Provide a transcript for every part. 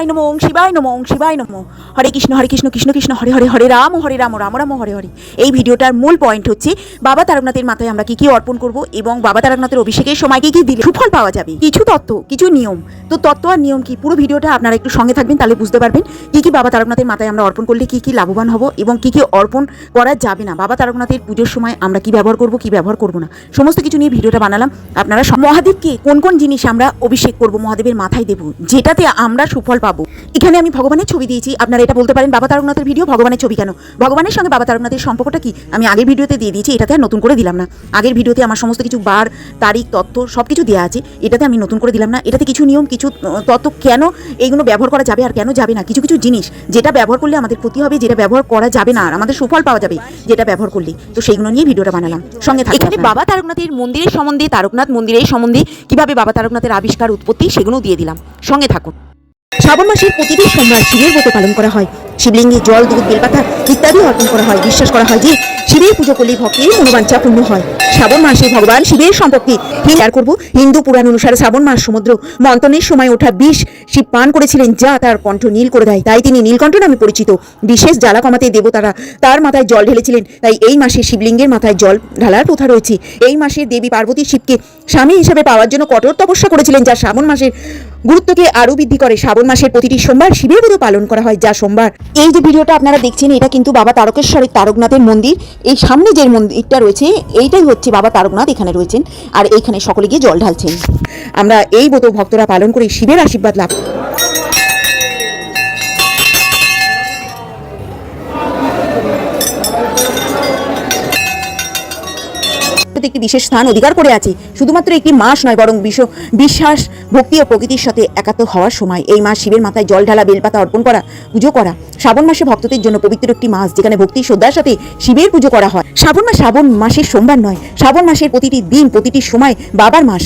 শিবায় নমো ওং শিবায় নমো ওং শিবায় নমো। হরে কৃষ্ণ হরে কৃষ্ণ কৃষ্ণ কৃষ্ণ, হরে হরে হরে রাম হরে রাম রাম রাম, হরে হরে। এই ভিডিওটার মূল পয়েন্ট হচ্ছে, বাবা তারকনাথের মাথায় আমরা কি কি অর্পণ করব এবং বাবা তারকনাথের অভিষেকের সময় কি কি দিলে সুফল পাওয়া যাবে? কিছু তত্ত্ব, কিছু নিয়ম। তো তত্ত্ব আর নিয়ম কি? পুরো ভিডিওটা আপনারা একটু সঙ্গে থাকবেন, তাহলে বুঝতে পারবেন কি কি বাবা তারকনাথের মাথায় আমরা অর্পণ করলে কি কি লাভবান হব এবং কি কি অর্পণ করা যাবে না। বাবা তারকনাথের পুজোর সময় আমরা কি ব্যবহার করব, কি ব্যবহার করব না? সমস্ত কিছু নিয়ে ভিডিওটা বানালাম। আপনারা মহাদেবকে কোন কোন জিনিস আমরা অভিষেক করব, মহাদেবের মাথায় দেব, যেটাতে আমরা সুফল পাবো। এখানে আমি ভগবানের ছবি দিয়েছি। আপনারা এটা বলতে পারেন বাবা তারকনাথের ভিডিও ভগবানের ছবি কেন? ভগবানের সঙ্গে বাবা তারকনাথের সম্পর্কটা কি? আমি আগের ভিডিওতে দিয়ে দিয়েছি এটাতে আর নতুন করে দিলাম না। আগের ভিডিওতে আমার সমস্ত কিছু বার তারিখ তথ্য সব কিছু দেওয়া আছে এটাতে আমি নতুন করে দিলাম না। এটাতে কিছু নিয়ম কিছু তত্ত্ব কেন এইগুলো ব্যবহার করা যাবে আর কেন যাবে না? কিছু কিছু জিনিস যেটা ব্যবহার করলে আমাদের ক্ষতি হবে যেটা ব্যবহার করা যাবে না আর আমাদের সুফল পাওয়া যাবে যেটা ব্যবহার করলে। তো সেইগুলো নিয়ে ভিডিওটা বানালাম। সঙ্গে এখানে বাবা তারকনাথের মন্দিরের সম্বন্ধে তারকনাথ মন্দিরের সম্বন্ধে কীভাবে বাবা তারকনাথের আবিষ্কার উৎপত্তি সেগুলো দিয়ে দিলাম। সঙ্গে থাকুন। শ্রাবণ মাসের প্রতিটি সোমবার শিবের ব্রত পালন করা হয়। শিবলিঙ্গে জল, দুধ বেলপাতা ইত্যাদি অর্পণ করা হয়। বিশ্বাস করা হয় যে শিবের পুজো করলে ভক্তের মনোবাঞ্ছা পূর্ণ হয়। শ্রাবণ মাসে ভগবান শিবের সম্পর্কে শেয়ার করব। হিন্দু পুরাণ অনুসারে শ্রাবণ মাস সমুদ্র মন্থনের সময় ওঠা বিষ শিব পান করেছিলেন যা তার কণ্ঠ নীল করে দেয়। তাই তিনি নীলকণ্ঠ নামে পরিচিত। বিশেষ জ্বালা কমাতে দেবতারা তার মাথায় জল ঢেলেছিলেন। তাই এই মাসে শিবলিঙ্গের মাথায় জল ঢালার প্রথা রয়েছে। এই মাসে দেবী পার্বতী শিবকে স্বামী হিসেবে পাওয়ার জন্য কঠোর তপস্যা করেছিলেন যা শ্রাবণ মাসের গুরুত্বকে আরও বৃদ্ধি করে। শ্রাবণ মাসের প্রতিটি সোমবার শিবের পুজো পালন করা হয় যা সোমবার। এই যে ভিডিওটা আপনারা দেখছেন, এটা কিন্তু বাবা তারকেশ্বরের তারকনাথের মন্দির। এই সামনে যে মন্দিরটা রয়েছে, এইটাই হচ্ছে বাবা তারকনাথ এখানে রয়েছেন। আর এইখানে সকলে গিয়ে জল ঢালছেন। আমরা এই ব্রত ভক্তরা পালন করে শিবের আশীর্বাদ লাভ ভারত একটি বিশেষ স্থান অধিকার করে আছে। শুধুমাত্র একটি মাস নয়, বরং বিশ্ব বিশ্বাস, ভক্তি ও প্রকৃতির সাথে একাত্ম হওয়ার সময়। এই মাস শিবের মাথায় জল ঢালা, বেলপাতা অর্পণ করা, পুজো করা। শ্রাবণ মাসে ভক্তদের জন্য পবিত্র একটি মাস, যেখানে ভক্তি, শ্রদ্ধার সাথে শিবের পুজো করা হয়। শ্রাবণ মাস শ্রাবণ মাসের সোমবার নয়, শ্রাবণ মাসের প্রতিটি দিন, প্রতিটি সময় বাবার মাস।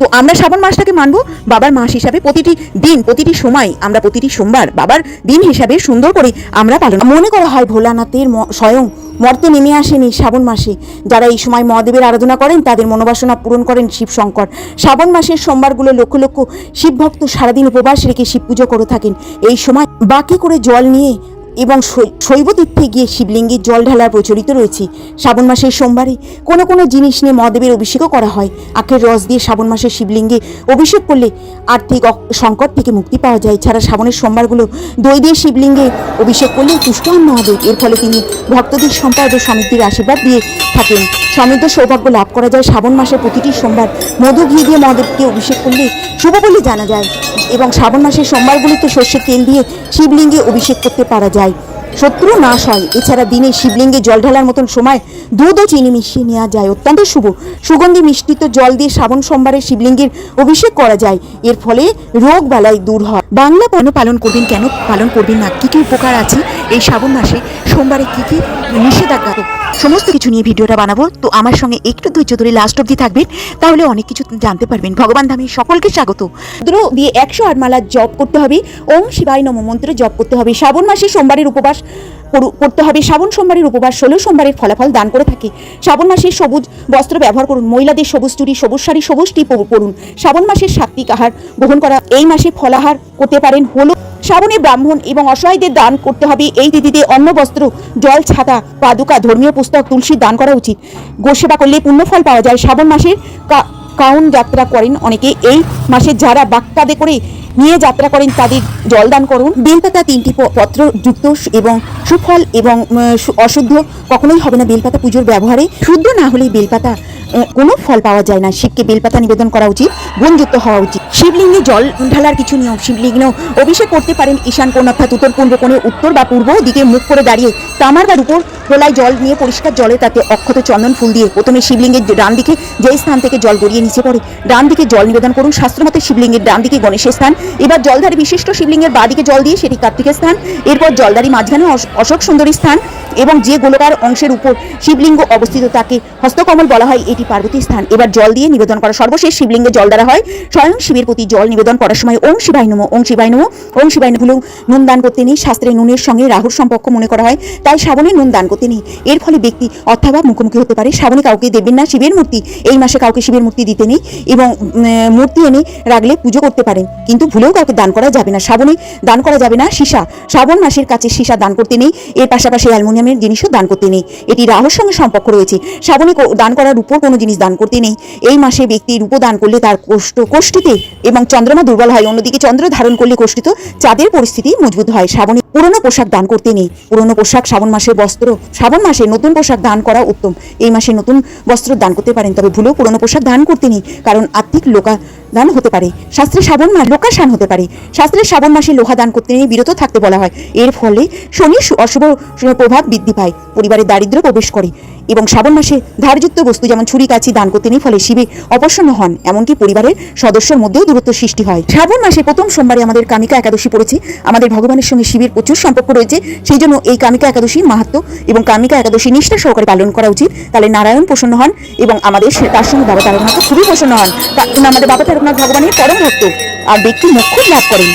তো আমরা শ্রাবণ মাসটাকে মানবো বাবার মাস হিসাবে প্রতিটি দিন, প্রতিটি সময় আমরা প্রতিটি সোমবার বাবার দিন হিসাবে সুন্দর করে আমরা পালন মনে করা হয় ভোলানাথের স্বয়ং মর্তে নেমে আসেনি শ্রাবণ মাসে। যারা এই সময় মহাদেবের আরাধনা করেন, তাদের মনোবাসনা পূরণ করেন শিব শঙ্কর শ্রাবণ মাসের সোমবারগুলো লক্ষ লক্ষ শিবভক্ত সারাদিন উপবাস রেখে শিব পুজো করে থাকেন। এই সময় বাকি করে জল নিয়ে এবং শৈব তীর্থে গিয়ে শিবলিঙ্গে জল ঢালার প্রচলিত রয়েছে। শ্রাবণ মাসের সোমবারে কোনো কোনো জিনিস নিয়ে মহাদেবের অভিষেকও করা হয়। আখের রস দিয়ে শ্রাবণ মাসের শিবলিঙ্গে অভিষেক করলে আর্থিক সংকট থেকে মুক্তি পাওয়া যায়। এছাড়া শ্রাবণের সোমবারগুলো দই দিয়ে শিবলিঙ্গে অভিষেক করলে তুষ্ট হন মহাদেব। এর ফলে তিনি ভক্তদের সম্পদ ও সমৃদ্ধির আশীর্বাদ দিয়ে থাকেন। সমৃদ্ধ সৌভাগ্য লাভ করা যায় শ্রাবণ মাসের প্রতিটি সোমবার। মধু ঘি দিয়ে মহাদেবকে অভিষেক করলে শুভ বলে জানা যায়। এবং শ্রাবণ মাসের সোমবারগুলিতে সর্ষের তেল দিয়ে শিবলিঙ্গে অভিষেক করতে পারা যায়। শত্রু নাশ হয় এছাড়া দিনে শিবলিঙ্গে জল ঢালার মতন সময় দুধ ও চিনি মিশিয়ে নেওয়া যায়। অত্যন্ত শুভ। সুগন্ধি মিষ্টিত জল দিয়ে শ্রাবণ সোমবারে শিবলিঙ্গের অভিষেক করা যায়। এর ফলে রোগ বালাই দূর হয়। বাংলা পণ্য পালন করবেন কেন? পালন করবেন না। কী কী উপকার আছে এই শ্রাবণ মাসে? সোমবারে কী কী নিষেধাজ্ঞা? সমস্ত কিছু নিয়ে ভিডিওটা বানাবো। তো আমার সঙ্গে একটু ধৈর্য ধরে লাস্ট অবধি থাকবেন। তাহলে অনেক কিছু জানতে পারবেন। ভগবান ধামে সকলকে স্বাগত। রুদ্র দিয়ে একশো আট মালা জপ করতে হবে। ওম শিবায় নম মন্ত্র জপ করতে হবে। শ্রাবণ মাসে সোমবারের উপবাস করু- করতে হবে। শ্রাবণ সোমবারের উপবাস ষোলো সোমবারের ফলাফল দান করে থাকে। শ্রাবণ মাসে সবুজ বস্ত্র ব্যবহার করুন। মহিলাদের সবুজ চুরি সবুজ শাড়ি, সবুজ টি পরু- পরুন। শ্রাবণ মাসের সাত্বিক আহার গ্রহণ করা এই মাসে ফলাহার করতে পারেন হলো শ্রাবণে ব্রাহ্মণ এবং অসহায়দের দান করতে হবে। এই তিথিতে অন্ন, বস্ত্র, জল, ছাতা, পাদুকা, ধর্মীয় পুস্তক তুলসীর দান করা উচিত। গোসেবা করলে পুণ্যফল পাওয়া যায়। শ্রাবণ মাসের কাউন যাত্রা করেন অনেকে। এই মাসে যারা বাক্তাদে করে নিয়ে যাত্রা করেন, তাদের জলদান করুন। বেলপাতা তিনটি পত্র যুক্ত এবং সুফল এবং অশুদ্ধ কখনোই হবে না বেলপাতা পুজোর ব্যবহারে। শুদ্ধ না হলে বেলপাতা কোনো ফল পাওয়া যায় না। শিবকে বেলপাতা নিবেদন করা উচিত। গুণযুক্ত হওয়া উচিত। শিবলিঙ্গে জল ঢালার কিছু নিয়ম শিবলিঙ্গ। অভিষেক করতে পারেন ঈশান কোণ অর্থাৎ উত্তর পূর্ব কোণে উত্তর বা পূর্ব দিকে মুখ করে দাঁড়িয়ে তামার বা উপর প্রলয় জল নিয়ে পরিষ্কার জলে তাতে অক্ষত চন্দন ফুল দিয়ে প্রথমে শিবলিঙ্গের ডান দিকে যেই স্থান থেকে জল গড়িয়ে নিচে পড়ে, ডান দিকে জল নিবেদন করুন, শাস্ত্রমতে শিবলিঙ্গের ডান দিকে গণেশের স্থান, এবার জলধারী বিশিষ্ট শিবলিঙ্গের বাঁ দিকে জল দিয়ে সেটি কার্তিকের স্থান, এরপর জলধারী মাঝখানে অশ- অশোক সুন্দরী স্থান এবং যে গোলকার অংশের উপর শিবলিঙ্গ অবস্থিত তাকে হস্তকমল বলা হয়, এটি পার্বতী স্থান। এবার জল দিয়ে নিবেদন করা সর্বশেষ শিবলিঙ্গে জল দ্বারা হয়, স্বয়ং শিবের প্রতি জল নিবেদন করার সময় ওং শিবাই নমো ওং শিবাই নমো ওং নুন দান করতে নেই। শাস্ত্রে নুনের সঙ্গে রাহুর সম্পর্ক মনে করা হয়, তাই শ্রাবণে নুন দান করতে নেই। এর ফলে ব্যক্তি অর্থাভাব মুখোমুখি হতে পারে। শ্রাবণে কাউকে দেবেন না, শিবের মূর্তি। এই মাসে কাউকে শিবের মূর্তি দিতে নেই এবং মূর্তি এনে রাখলে পুজো করতে পারেন। কিন্তু ভুলেও কাউকে দান করা যাবে না। শ্রাবণে দান করা যাবে না, সীসা। শ্রাবণ মাসের কাছে সীসা দান করতে নেই। এর পাশাপাশি অ্যালুমিনিয়ামের জিনিসও দান করতে নেই। এটি রাহুর সঙ্গে সম্পর্ক রয়েছে। শ্রাবণে দান করার উপর কোনো জিনিস দান করতে নেই। এই মাসে ব্যক্তি রূপ দান করলে তার কোষ্ঠ কোষ্ঠীতে এবং চন্দ্রমা দুর্বল হয়, অন্যদিকে চন্দ্র ধারণ করলে কোষ্ঠিত চাঁদের পরিস্থিতি মজবুত হয়। শ্রাবণে পুরনো পোশাক দান করতে নেই। পুরনো পোশাক শ্রাবণ মাসের বস্ত্র, শ্রাবণ মাসে নতুন পোশাক দান করা উত্তম। এই মাসে নতুন বস্ত্র দান করতে পারেন, তবে ভুলেও পুরনো পোশাক দান করতে নেই, কারণ আর্থিক লোকা দান হতে পারে। শাস্ত্রে শ্রাবণ মাস লোকাসান হতে পারে। শাস্ত্রে শ্রাবণ মাসে লোহা দান করতে নেই, বিরত থাকতে বলা হয়। এর ফলে শনির অশুভ প্রভাব বৃদ্ধি পায়। পরিবারে দারিদ্র্য প্রবেশ করে। এবং শ্রাবণ মাসে ধারযুক্ত বস্তু যেমন ছুরি কাছি দান করতে নেই ফলে শিবে অপসন্ন হন, এমনকি পরিবারের সদস্যের মধ্যেও দূরত্ব সৃষ্টি হয়। শ্রাবণ মাসে প্রথম সোমবারে আমাদের কামিকা একাদশী পড়েছে। আমাদের ভগবানের সঙ্গে শিবের প্রচুর সম্পর্ক রয়েছে। সেই জন্য এই কামিকা একাদশী মাহাত্ম এবং কামিকা একাদশী নিষ্ঠা সহকারে পালন করা উচিত। তাহলে নারায়ণ প্রসন্ন হন এবং আমাদের তার সঙ্গে বাবা তারকনাথ খুবই প্রসন্ন হন। আমাদের বাবা তারকনাথ ভগবানের পরম ভক্ত। আর ব্যক্তি মোক্ষ লাভ করেন।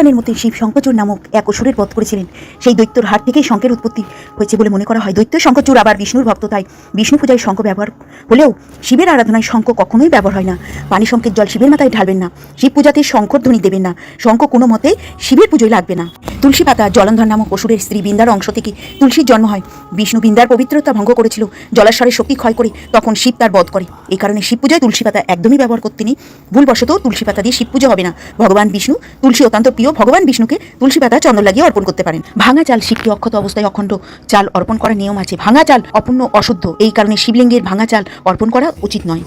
পুরাণের মধ্যে শিব শঙ্করচূড় নামক এক অসুরের বধ করেছিলেন। সেই দৈত্যর হাত থেকেই শঙ্কের উৎপত্তি হয়েছে বলে মনে করা হয়। দৈত্য শঙ্করচূড় আবার বিষ্ণুর ভক্ত, তাই বিষ্ণু পূজায় শঙ্খ ব্যবহার হলেও শিবের আরাধনায় শঙ্খ কখনোই ব্যবহার হয় না। পানি শঙ্কের জল শিবের মাথায় ঢালবেন না। শিব পূজাতে শঙ্কর ধ্বনি দেবেন না। শঙ্খ কোনো মতে শিবের পুজোয় লাগবে না। তুলসী পাতা জলন্ধর নামক অসুরের স্ত্রী বিন্দার অংশ থেকে তুলসীর জন্ম হয়। বিষ্ণু বিন্দার পবিত্রতা ভঙ্গ করেছিল। জলাশ্বরের শক্তি ক্ষয় করে তখন শিব তার বধ করে। এই কারণে শিব পূজায় তুলসী পাতা একদমই ব্যবহার করতে নেই ভুলবশত তুলসী পাতা দিয়ে শিব পুজো হবে না। ভগবান বিষ্ণু তুলসী অত্যন্ত প্রিয় ভগবান বিষ্ণুকে তুলসী পাতা চন্দন লাগিয়ে অর্পণ করতে পারেন। ভাঙা চাল শিবকে অক্ষত অবস্থায় অখণ্ড চাল অর্পণ করার নিয়ম আছে। ভাঙা চাল অপূর্ণ অশুদ্ধ। এই কারণে শিবলিঙ্গের ভাঙা চাল অর্পণ করা উচিত নয়।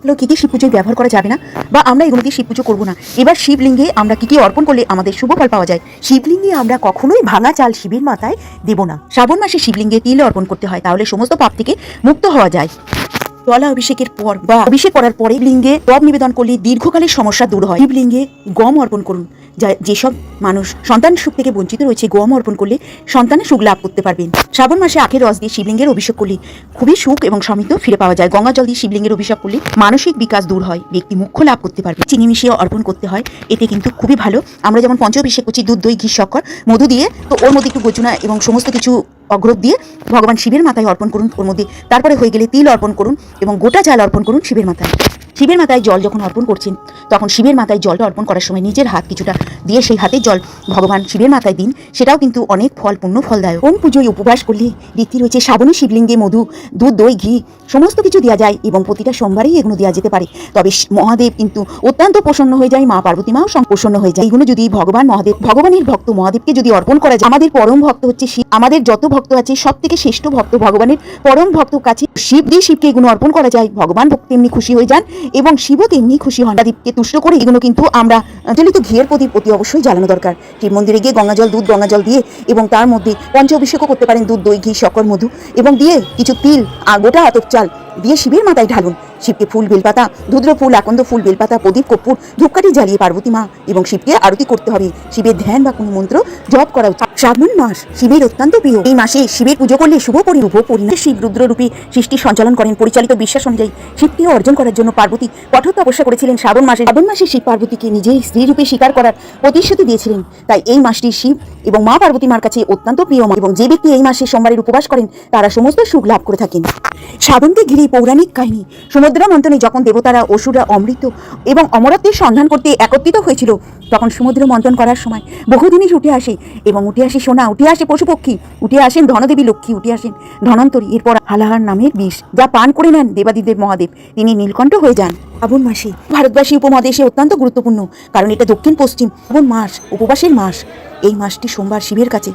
এগুলো কি কি শিব পুজোয় ব্যবহার করা যাবে না? বা আমরা এগুলো দিয়ে শিব পুজো করব না? এবার শিবলিঙ্গে আমরা কি কি অর্পণ করলে আমাদের শুভ ফল পাওয়া যায়? শিবলিঙ্গে আমরা কখনোই ভাঙা চাল শিবের মাথায় দেব না। শ্রাবণ মাসে শিবলিঙ্গে তিল অর্পণ করতে হয়। তাহলে সমস্ত পাপ থেকে মুক্ত হওয়া যায়। জলা অভিষেকের পর বা অভিষেক করার পরে লিঙ্গে টব নিবেদন করলে দীর্ঘকালের সমস্যা দূর হয়। শিবলিঙ্গে গম অর্পণ করুন, যা যেসব মানুষ সন্তান সুখ থেকে বঞ্চিত রয়েছে, গম অর্পণ করলে সন্তানের সুখ লাভ করতে পারবেন। শ্রাবণ মাসে আখের রস দিয়ে শিবলিঙ্গের অভিষেক করলে খুবই সুখ এবং সমৃদ্ধ ফিরে পাওয়া যায়। গঙ্গা জল দিয়ে শিবলিঙ্গের অভিষেক করলে মানসিক বিকাশ দূর হয়, ব্যক্তি মুখ্য লাভ করতে পারবে। চিনি মিশিয়ে অর্পণ করতে হয়, এতে কিন্তু খুবই ভালো। আমরা যেমন পঞ্চঅভিষেক করছি, দুধ, দই, ঘি, শক্কর, মধু দিয়ে, তো ওর মধ্যে একটু গোচুনা এবং সমস্ত কিছু অগ্রত দিয়ে ভগবান শিবের মাথায় অর্পণ করুন, ওর মধ্যে তারপরে হয়ে গেলে তিল অর্পণ করুন এবং গোটা চাল অর্পণ করুন শিবের মাথায়। শিবের মাথায় জল যখন অর্পণ করছেন, তখন শিবের মাথায় জলটা অর্পণ করার সময় নিজের হাত কিছুটা দিয়ে সেই হাতের জল, ভগবান শিবের মাথায় দিন, সেটাও কিন্তু অনেক ফল পূর্ণ ফলদায়ক। ওম পুজোয় উপবাস করলে রীতি রয়েছে শ্রাবণী শিবলিঙ্গে মধু, দুধ, দই, ঘি, সমস্ত কিছু দেওয়া যায় এবং প্রতিটা সোমবারেই এগুলো দেওয়া যেতে পারে। তবে মহাদেব কিন্তু অত্যন্ত প্রসন্ন হয়ে যায়, মা পার্বতী মাও প্রসন্ন হয়ে যায়। এগুলো যদি ভগবান মহাদেব ভগবানের ভক্ত মহাদেবকে যদি অর্পণ করা যায়, আমাদের পরম ভক্ত হচ্ছে শিব। আমাদের যত ভক্ত আছে সব থেকে শ্রেষ্ঠ ভক্ত ভগবানের পরম ভক্ত কাছে। শিব দিয়ে শিবকে এগুলো অর্পণ করা যায়। ভগবান ভক্ত এমনি খুশি হয়ে যান। এবং শিব তেমনি খুশি হন। দ্বীপকে তুষ্ট করে এগুলো কিন্তু আমরা জ্বলিত ঘিয়ের প্রতি প্রতি অবশ্যই জ্বালানো দরকার। শিব মন্দিরে গিয়ে গঙ্গাজল দুধ গঙ্গাজল দিয়ে এবং তার মধ্যে পঞ্চ অভিষেকও করতে পারেন দুধ, দই, ঘি, শকর, মধু এবং দিয়ে কিছু তিল আর গোটা আতপ চাল দিয়ে শিবের মাথায় ঢালুন। শিবকে ফুল বেলপাতা ধুদ্র ফুল, আকন্দ ফুল, বেলপাতা, প্রদীপ, কর্পূর, ধূপকাঠি জ্বালিয়ে পার্বতী মা এবং শিবকে আরতি করতে হবে। শিবের ধ্যান বা কোনো মন্ত্র জপ করা উচিত। শ্রাবণ মাস শিবের অত্যন্ত প্রিয়। এই মাসে শিবের পুজো করলে শুভ পরি শুভ পরিণাম। শিব রুদ্ররূপী সৃষ্টি সঞ্চালন করেন। পরিচালিত বিশ্বাস অনুযায়ী শিবকে অর্জন করার জন্য পার্বতী কঠোর তপস্যা করেছিলেন শ্রাবণ মাসে। শ্রাবণ মাসে শিব পার্বতীকে নিজেই স্ত্রী রূপে স্বীকার করার প্রতিশ্রুতি দিয়েছিলেন। তাই এই মাসটি শিব এবং মা পার্বতী মার কাছে অত্যন্ত প্রিয় এবং যে ব্যক্তি এই মাসে সোমবারের উপবাস করেন, তারা সমস্ত সুখ লাভ করে থাকেন। শ্রাবণকে ঘিরে পৌরাণিক কাহিনী। সমুদ্র মন্থনে যখন দেবতারা অসুরা অমৃত এবং অমরত্বের সন্ধান করতে একত্রিত হয়েছিল, তখন সমুদ্র মন্থন করার সময় বহু জিনিস উঠে আসে এবং উঠে আসে সোনা, উঠে আসে পশু পক্ষী উঠে আসেন ধনদেবী লক্ষ্মী, উঠে আসেন ধনন্তরী, এরপর হালাহার নামের বিষ যা পান করে নেন দেবাদিদেব মহাদেব। তিনি নীলকণ্ঠ হয়ে যান। শ্রাবণ মাসে ভারতবাসী উপমহাদেশে অত্যন্ত গুরুত্বপূর্ণ, কারণ এটা দক্ষিণ পশ্চিম শ্রাবণ মাস, উপবাসের মাস। এই মাসটি সোমবার শিবের কাছে।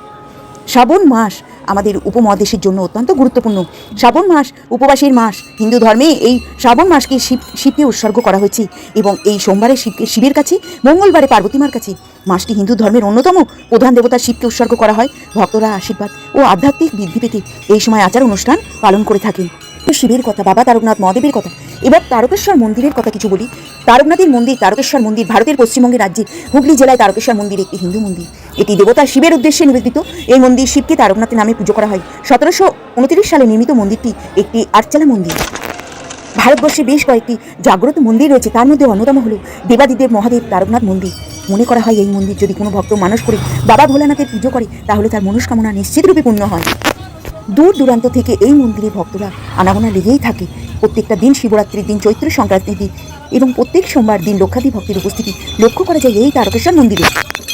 শ্রাবণ মাস আমাদের উপমহাদেশের জন্য অত্যন্ত গুরুত্বপূর্ণ। শ্রাবণ মাস উপবাসের মাস। হিন্দু ধর্মে এই শ্রাবণ মাসকে শিব, শিবকে উৎসর্গ করা হয়েছে এবং এই সোমবারে শিবকে, শিবের কাছে, মঙ্গলবারে পার্বতীমার কাছে। মাসটি হিন্দু ধর্মের অন্যতম প্রধান দেবতা শিবকে উৎসর্গ করা হয়। ভক্তরা আশীর্বাদ ও আধ্যাত্মিক বৃদ্ধি পেতে এই সময় আচার অনুষ্ঠান পালন করে থাকেন। শিবের কথা বাবা তারকনাথ মহাদেবের কথা। এবার তারকেশ্বর মন্দিরের কথা কিছু বলি। তারকনাথের মন্দির, তারকেশ্বর মন্দির ভারতের পশ্চিমবঙ্গের রাজ্যে। হুগলি জেলায় তারকেশ্বর মন্দির একটি হিন্দু মন্দির। এটি দেবতা শিবের উদ্দেশ্যে নিবেদিত। এই মন্দির শিবকে তারকনাথের নামে পুজো করা হয়। সতেরোশো উনত্রিশ সালে নির্মিত মন্দিরটি একটি আটচালা মন্দির। ভারতবর্ষে বেশ কয়েকটি জাগ্রত মন্দির রয়েছে। তার মধ্যে অন্যতম হল দেবাদিদেব মহাদেব তারকনাথ মন্দির। মনে করা হয় এই মন্দির যদি কোনো ভক্ত মানুষ করে, বাবা ভোলানাথের পুজো করে, তাহলে তার মনস্কামনা নিশ্চিতরূপে পূর্ণ হয়। দূর দূরান্ত থেকে এই মন্দিরে ভক্তরা আনাগোনা লেগেই থাকে। প্রত্যেকটা দিন শিবরাত্রির দিন, চৈত্র সংক্রান্তির দিন এবং প্রত্যেক সোমবার দিন লক্ষাধিক ভক্তের উপস্থিতি লক্ষ্য করা যায় এই তারকেশ্বর মন্দিরে।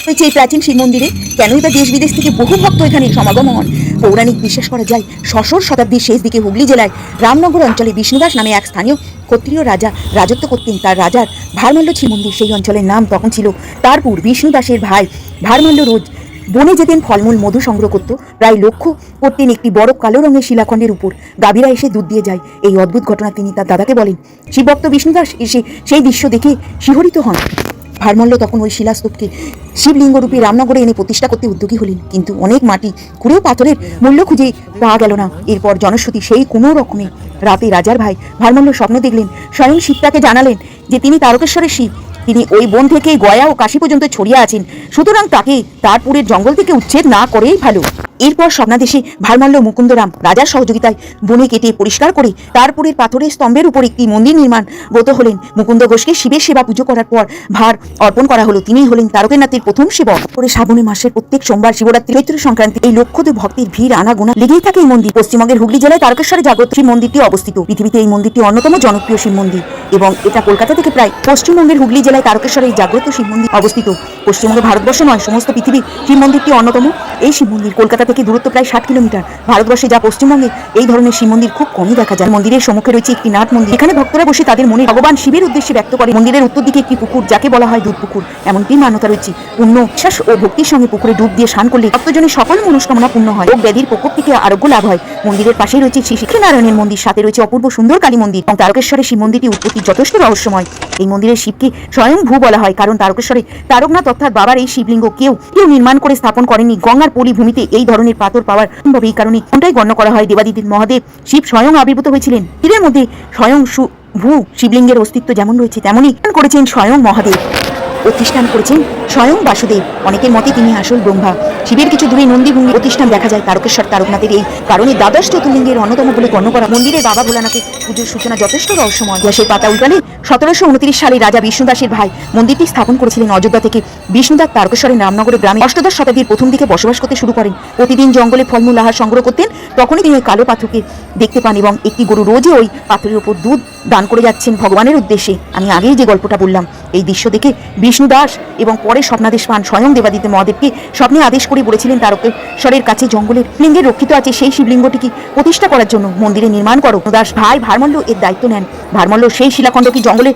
রয়েছে এই প্রাচীন শিব মন্দিরে কেনই বা দেশ বিদেশ থেকে বহু ভক্ত এখানে সমাগম হন। পৌরাণিক বিশ্বাস করা যায়, ষষ্ঠ শতাব্দীর শেষ দিকে হুগলি জেলায় রামনগর অঞ্চলে বিষ্ণুদাস নামে এক স্থানীয় ক্ষত্রিয় রাজা রাজত্ব করতেন। তার রাজার ভারমাল্য ছিল মন্দির সেই অঞ্চলের নাম তখন ছিল তারপুর। বিষ্ণুদাসের ভাই ভারমাল্য রোজ বনে যেতেন ফলমূল, মধু সংগ্রহ করত, প্রায় লক্ষ্য করতেন একটি বড় কালো রঙের শিলাখণ্ডের উপর গাভীরা এসে দুধ দিয়ে যায়। এই অদ্ভুত ঘটনা তিনি তার দাদাকে বলেন, শিবভক্ত বিষ্ণুদাস এসে সেই দৃশ্য দেখে শিহরিত হন। ভারমল্ল তখন ওই শিলাস্তূপকে শিবলিঙ্গরূপী রামনগরে এনে প্রতিষ্ঠা করতে উদ্যোগী হলেন। কিন্তু অনেক মাটি, খুঁড়েও পাথরের মূল্য খুঁজে পাওয়া গেল না। এরপর জনশ্রুতি সেই কোনো রকমে। রাতে রাজার ভাই ভারমল্ল স্বপ্ন দেখলেন, স্বয়ং শিব তাকে জানালেন যে তিনি তারকেশ্বরের শিব। তিনি ওই বন থেকেই গয়া ও কাশী পর্যন্ত ছড়িয়ে আছেন। সুতরাং তাকে তারপুরের জঙ্গল থেকে উচ্ছেদ না করেই ভালো। এরপর স্বপ্নাদেশে ভারমাল্য মুকুন্দরাম রাজার সহযোগিতায় বনে কেটে পরিষ্কার করে তারপুরের পাথরের স্তম্ভের উপর একটি মন্দির নির্মাণ ব্রত হলেন মুকুন্দ ঘোষকে শিবের সেবা পুজো করার পর ভার অর্পণ করা হলো। তিনি হলেন তারকেনাথের প্রথম সেবক পরে শ্রাবণী মাসের প্রত্যেক সোমবার শিবরাত্রি চৈত্র সংক্রান্তি এই লক্ষদে ভক্তের ভিড়, আনাগোনা লেগেই থাকে এই মন্দির। পশ্চিমবঙ্গের হুগলি জেলায় তারকেশ্বরে জাগ্রত শিব মন্দিরটি অবস্থিত। পৃথিবীতে এই মন্দিরটি অন্যতম জনপ্রিয় শিব মন্দির এবং এটা কলকাতা থেকে প্রায় পশ্চিমবঙ্গের হুগলি জেলায় তারকেশ্বরে এই জাগ্রত শিব মন্দির অবস্থিত। পশ্চিমবঙ্গ ভারতবর্ষ নয়, সমস্ত পৃথিবীর শিব মন্দিরটি অন্যতম। এই শিব মন্দির কলকাতা থেকে দূরত্ব প্রায় ষাট কিলোমিটার। ভারতবর্ষে যা পশ্চিমবঙ্গে, এই ধরনের শিব মন্দির খুব কমই দেখা যায়। মন্দিরের সম্মুখে রয়েছে একটি নাট মন্দির। এখানে ভক্তরা বসে তাদের মনে ভগবান শিবের উদ্দেশ্যে ব্যক্ত করে। মন্দিরের উত্তর দিকে একটি পুকুর, যাকে বলা হয় দুধ পুকুর এমনকি মান্যতা রয়েছে। পূর্ণ বিশ্বাস ও ভক্তির সঙ্গে পুকুরে ডুব দিয়ে স্নান করলে ভক্তজনের সকল মনস্কামনা পূর্ণ হয়। রোগ ব্যাধির প্রকোপ থেকে আরোগ্য লাভ হয়। মন্দিরের পাশেই রয়েছে শ্রী শ্রী নারায়ণের মন্দির। সাথে রয়েছে অপূর্ব সুন্দর কালী মন্দির। এবং তারকেশ্বরের শিব মন্দিরটি উৎপত্তি যথেষ্ট রহস্যময়। এই মন্দিরের শিবকে স্বয়ং ভূ বলা হয়, কারণ তারকেশ্বরে তারকনাথ অর্থাৎ বাবার এই শিবলিঙ্গ কেউ কেউ নির্মাণ করে স্থাপন করেনি গঙ্গার পলি ভূমিতে এই ধরনের পাথর পাওয়ার সম্ভব এই কারণে কোনটাই গণ্য করা হয় দেবাদিদিন মহাদেব। শিব স্বয়ং আবির্ভূত হয়েছিলেন। তীরের মধ্যে স্বয়ং ভূ শিবলিঙ্গের অস্তিত্ব যেমন রয়েছে, তেমনই করেছেন স্বয়ং মহাদেব। প্রতিষ্ঠান করেছেন স্বয়ং বাসুদেব। অনেকের মতে তিনি আসল ব্রহ্মা। শিবের কিছু দূরে নন্দীভূমি প্রতিষ্ঠান দেখা যায়। তারকেশ্বর, তারকনাথের এই কারণে দ্বাদশ জ্যোতির্লিঙ্গের অন্যতম বলে গণ্য করা মন্দিরের বাবা ভোলানাথের পুজোর সূচনা যথেষ্ট রহস্যময়। ইতিহাসের পাতা উল্টালে সতেরোশো উনত্রিশ সালে রাজা বিষ্ণুদাসের ভাই মন্দিরটি স্থাপন করেছিলেন অযোধ্যা থেকে। বিষ্ণুদাস তারকেশ্বরের রামনগরের গ্রামে অষ্টাদশ শতাব্দীর প্রথম দিকে বসবাস করতে শুরু করেন। প্রতিদিন জঙ্গলে ফলমূল আহার সংগ্রহ করতেন। তখনই তিনি ওই কালো পাথরকে দেখতে পান এবং একটি গরু রোজই ওই পাথরের উপর দুধ দান করে যাচ্ছেন ভগবানের উদ্দেশ্যে। আমি আগেই যে গল্পটা বললাম, এই দৃশ্য দেখে বিষ্ণুদাস এবং পরে স্বপ্নাদেশ পান স্বয়ং দেবাদিত্য মহাদেবকে স্বপ্নে আদেশ করে বলেছিলেন তারকেশ্বরের কাছে জঙ্গলের লিঙ্গে রক্ষিত আছে সেই শিবলিঙ্গটিকে প্রতিষ্ঠা করার জন্য মন্দিরে নির্মাণ করো। দাস ভাই ভারমল্ল এর দায়িত্ব নেন। ভারমল্ল সেই শিলাখণ্ডকে জঙ্গলে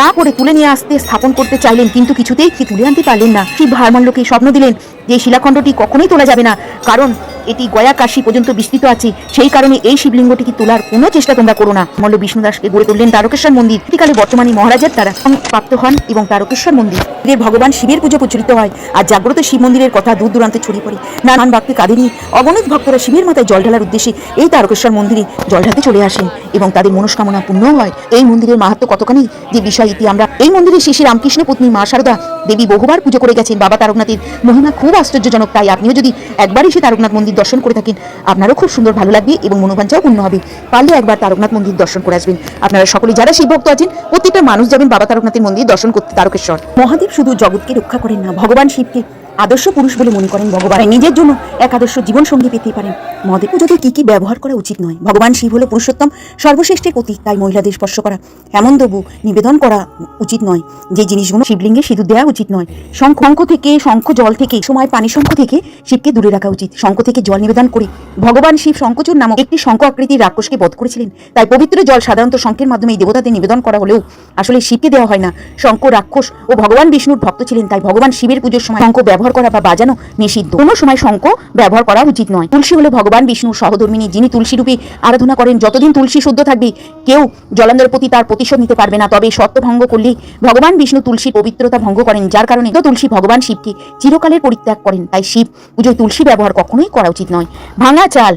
না করে তুলে নিয়ে আসতে স্থাপন করতে চাইলেন কিন্তু কিছুতেই কি তুলে আনতে পারলেন না। সেই ভারমল্লকে স্বপ্ন দিলেন যে শিলাখণ্ডটি কখনোই তোলা যাবে না। কারণ এটি গয়া কাশী পর্যন্ত বিস্তৃত আছে। সেই কারণে এই শিবলিঙ্গটিকে তোলার কোনো চেষ্টা তোমরা করো না। মল্ল বিষ্ণুদাসকে গড়ে তুললেন তারকেশ্বর মন্দির। এটিকালে বর্তমানে মহারাজের দ্বারা প্রাপ্ত হন এবং তারকেশ্বর মন্দির। ভগবান শিবের পুজো প্রচলিত হয়। আর জাগ্রত শিব মন্দিরের কথা দূর দূরান্তে ছড়িয়ে পড়ে। নানান বাক্যে কাঁধে নিয়ে অগণিত ভক্তরা শিবের মাথায় জল ঢালার উদ্দেশ্যে এই তারকেশ্বর মন্দিরে জল ঢালতে চলে আসেন এবং তাদের মনস্কামনা পূর্ণ হয়। এই মন্দিরের মাহাত্ম কতখানি? যে বিষয় ইতি আমরা এই মন্দিরে শ্রী শ্রী রামকৃষ্ণ পত্নী মা শারদা দেবী বহুবার পুজো করে গেছেন বাবা তারকনাথের। মহিমা খুব আশ্চর্যজনক, তাই আপনিও যদি একবার এসে তারকনাথ মন্দির দর্শন করে থাকেন। আপনারও খুব সুন্দর ভালো লাগবে এবং মনোবাঞ্চাও পূর্ণ হবে। পারলে একবার তারকনাথ মন্দির দর্শন করে আসবেন। আপনারা সকলে যারা সেই ভক্ত আছেন, প্রত্যেকটা মানুষ যাবেন বাবা তারকনাথের মন্দির দর্শন করতে, তারকেশ্বর। মহাদেব শুধু জগৎকে রক্ষা করেন না, ভগবান শিবকে আদর্শ পুরুষ বলে মনে করেন ভগবান। নিজের জন্য এক আদর্শ জীবন সঙ্গী পেতে পারেন। মহাদেব পুজোতে কি কি ব্যবহার করা উচিত নয়। ভগবান শিব হলো পুরুষোত্তম সর্বশ্রেষ্ঠের প্রতীক তাই মহিলাদের স্পর্শ করা। এমন দেবু নিবেদন করা উচিত নয়, যে জিনিসগুলো শিবলিঙ্গে সিঁদুর দেওয়া উচিত নয়। শঙ্খ অঙ্ক থেকে শঙ্খ জল থেকে, সময় পানি শঙ্খ থেকে শিবকে দূরে রাখা উচিত। শঙ্খ থেকে জল নিবেদন করে ভগবান শিব শঙ্কচূর নামক একটি শঙ্খ আকৃতির রাক্ষসকে বধ করেছিলেন। তাই পবিত্র জল সাধারণত শঙ্খের মাধ্যমে এই দেবতাদের নিবেদন করা হলেও আসলে শিবকে দেওয়া হয় না। শঙ্খ রাক্ষস ও ভগবান বিষ্ণুর ভক্ত ছিলেন, তাই ভগবান শিবের পুজোর সময় শঙ্খ ব্যবহার করা বা বাজানো নিষিদ্ধ। কোনো সময় শঙ্খ ব্যবহার করা উচিত নয়। তুলসী হলো ভগবান বিষ্ণুর সহধর্মিনী, যিনি তুলসী রূপে আরাধনা করেন। যতদিন তুলসী শুদ্ধ থাকবে, কেউ জলান্ধরের প্রতি তার প্রতিশোধ নিতে পারবে না। তবে সত্য ভঙ্গ করলে ভগবান, বিষ্ণু তুলসীর পবিত্রতা ভঙ্গ করেন, যার কারণে তুলসী ভগবান শিবকে চিরকালের পরিত্যাগ করেন। তাই শিব পুজোয় তুলসী ব্যবহার কখনোই করা উচিত নয়। ভাঙা চাল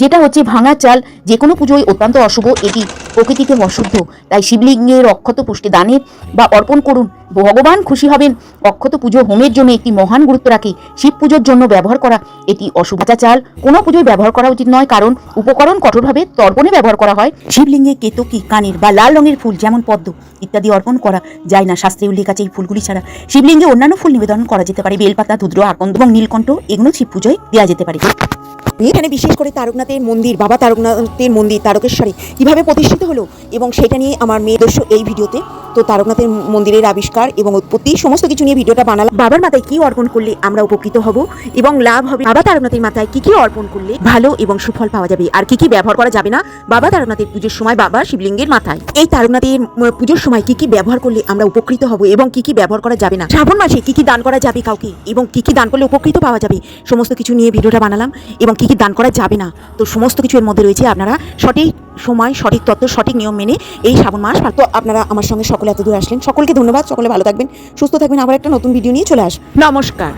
যেটা হচ্ছে ভাঙা চাল যে কোনো পুজোয় অত্যন্ত অশুভ, এটি প্রকৃতিতে অশুদ্ধ। তাই শিবলিঙ্গের অক্ষত পুষ্টি দানের বা অর্পণ করুন। ভগবান খুশি হবেন। অক্ষত পুজো হোমের জন্য একটি মহান গুরুত্ব রাখে। শিব পুজোর জন্য ব্যবহার করা এটি অশুভ চাল। কোনো পুজোয় ব্যবহার করা উচিত নয়, কারণ উপকরণ কঠোরভাবে তর্পণে ব্যবহার করা হয়। শিবলিঙ্গে কেতকি কানের বা লাল রঙের ফুল যেমন পদ্ম ইত্যাদি অর্পণ করা যায় না, শাস্ত্রে উল্লেখ আছে এই ফুলগুলি ছাড়া। শিবলিঙ্গে অন্যান্য ফুল নিবেদন করা যেতে পারে। বেলপাতা, ধুদ্র, আকন্দ এবং নীলকণ্ঠ, এগুলো শিব পুজোয় দেওয়া যেতে পারে। এখানে বিশেষ করে তারকনাথের মন্দির, বাবা তারকনাথের মন্দির, তারকেশ্বরে কীভাবে প্রতিষ্ঠিত হলো এবং সেটা নিয়ে আমার মেয়ে দর্শ এই ভিডিওতে। তো তারকনাথের মন্দিরের আবিষ্কার এবং উৎপত্তি, সমস্ত কিছু নিয়ে ভিডিওটা বানালাম। বাবার মাথায় কি অর্পণ করলে আমরা উপকৃত হব এবং লাভ হবে? বাবা তারকনাথের মাথায় কি কি অর্পণ করলে ভালো এবং সুফল পাওয়া যাবে? আর কি কি ব্যবহার করা যাবে না বাবা তারকনাথের পুজোর সময় বাবা শিবলিঙ্গের মাথায়? এই তারকনাথের পুজোর সময় কি কি ব্যবহার করলে আমরা উপকৃত হব এবং কি কি ব্যবহার করা যাবে না? শ্রাবণ মাসে কি কি দান করা যাবে কাউকে এবং কি কি দান করলে উপকৃত পাওয়া যাবে? সমস্ত কিছু নিয়ে ভিডিওটা বানালাম এবং কি দান করা যাবে না। তো সমস্ত কিছু এর মধ্যে রয়েছে। আপনারা সঠিক সময়, সঠিক তত্ত্ব সঠিক নিয়ম মেনে এই শ্রাবণ মাস তো আপনারা আমার সঙ্গে সকলে এত দূরে আসলেন। সকলকে ধন্যবাদ। সকলে ভালো থাকবেন, সুস্থ থাকবেন। আবার একটা নতুন ভিডিও নিয়ে চলে আস নমস্কার।